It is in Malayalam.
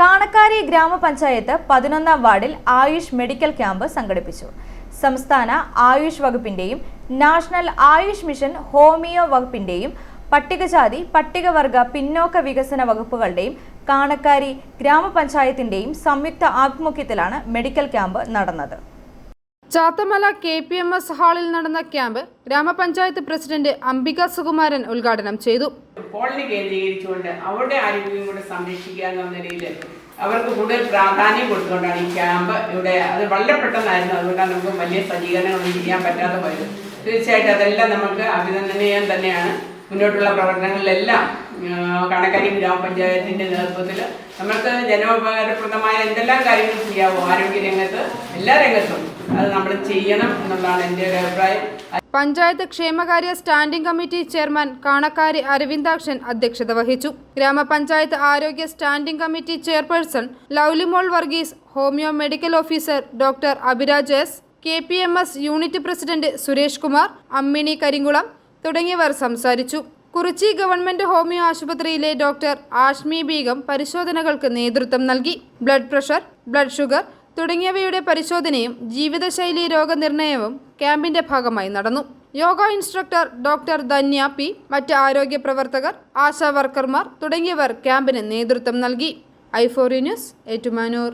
കാണക്കാരി ഗ്രാമപഞ്ചായത്ത് പതിനൊന്നാം വാർഡിൽ ആയുഷ് മെഡിക്കൽ ക്യാമ്പ് സംഘടിപ്പിച്ചു. സംസ്ഥാന ആയുഷ് വകുപ്പിന്റെയും നാഷണൽ ആയുഷ് മിഷൻ ഹോമിയോ വകുപ്പിന്റെയും പട്ടികജാതി പട്ടികവർഗ പിന്നോക്ക വികസന വകുപ്പുകളുടെയും കാണക്കാരി ഗ്രാമപഞ്ചായത്തിന്റെയും സംയുക്ത ആഭിമുഖ്യത്തിലാണ് മെഡിക്കൽ ക്യാമ്പ് നടന്നത്. Chathamala K P M S ഹാളിൽ നടന്ന ക്യാമ്പ് ഗ്രാമപഞ്ചായത്ത് പ്രസിഡന്റ് അംബിക സുകുമാരൻ ഉദ്ഘാടനം ചെയ്തു. കോളനി കേന്ദ്രീകരിച്ചുകൊണ്ട് അവരുടെ ആരോഗ്യം കൂടെ സംരക്ഷിക്കുക എന്ന നിലയിൽ അവർക്ക് കൂടുതൽ പ്രാധാന്യം കൊടുത്തുകൊണ്ടാണ് ഈ ക്യാമ്പ് ഇവിടെ അത് വളരെ പെട്ടെന്നായിരുന്നു. അതുകൊണ്ടാണ് നമുക്ക് വലിയ സജ്ജീകരണങ്ങളൊന്നും ചെയ്യാൻ പറ്റാതെ പോയത്. തീർച്ചയായിട്ടും അതെല്ലാം നമുക്ക് അഭിനന്ദനീയം തന്നെയാണ്. മുന്നോട്ടുള്ള പ്രവർത്തനങ്ങളിലെല്ലാം കണക്കരി ഗ്രാമപഞ്ചായത്തിന്റെ നേതൃത്വത്തിൽ നമ്മൾക്ക് ജനോപകാരപ്രദമായ എന്തെല്ലാം കാര്യങ്ങൾ ചെയ്യാവോ ആരോഗ്യ രംഗത്ത് എല്ലാ രംഗത്തും അത് നമ്മൾ ചെയ്യണം എന്നുള്ളതാണ് എന്റെ ഒരു അഭിപ്രായം. പഞ്ചായത്ത് ക്ഷേമകാര്യ standing committee chairman Kanakkari Aravindakshan അധ്യക്ഷത വഹിച്ചു. ഗ്രാമപഞ്ചായത്ത് ആരോഗ്യ standing committee chairperson Lovelymol Varghese homeo medical officer doctor Abhiraj S K P M S unit president Suresh Kumar Ammini Karinkulam തുടങ്ങിയവർ സംസാരിച്ചു. കുറിച്ചി ഗവൺമെന്റ് ഹോമിയോ ആശുപത്രിയിലെ ഡോക്ടർ ആഷ്മി ബീഗം പരിശോധനകൾക്ക് നേതൃത്വം നൽകി. ബ്ലഡ് പ്രഷർ ബ്ലഡ് ഷുഗർ തുടങ്ങിയവയുടെ പരിശോധനയും ജീവിതശൈലി രോഗനിർണയവും ക്യാമ്പിന്റെ ഭാഗമായി നടന്നു. Yoga instructor doctor Dhanya P മറ്റ് ആരോഗ്യ പ്രവർത്തകർ ആശാ വർക്കർമാർ തുടങ്ങിയവർ ക്യാമ്പിന് നേതൃത്വം നൽകി. ഐഫോറി ന്യൂസ് ഏറ്റുമാനൂർ.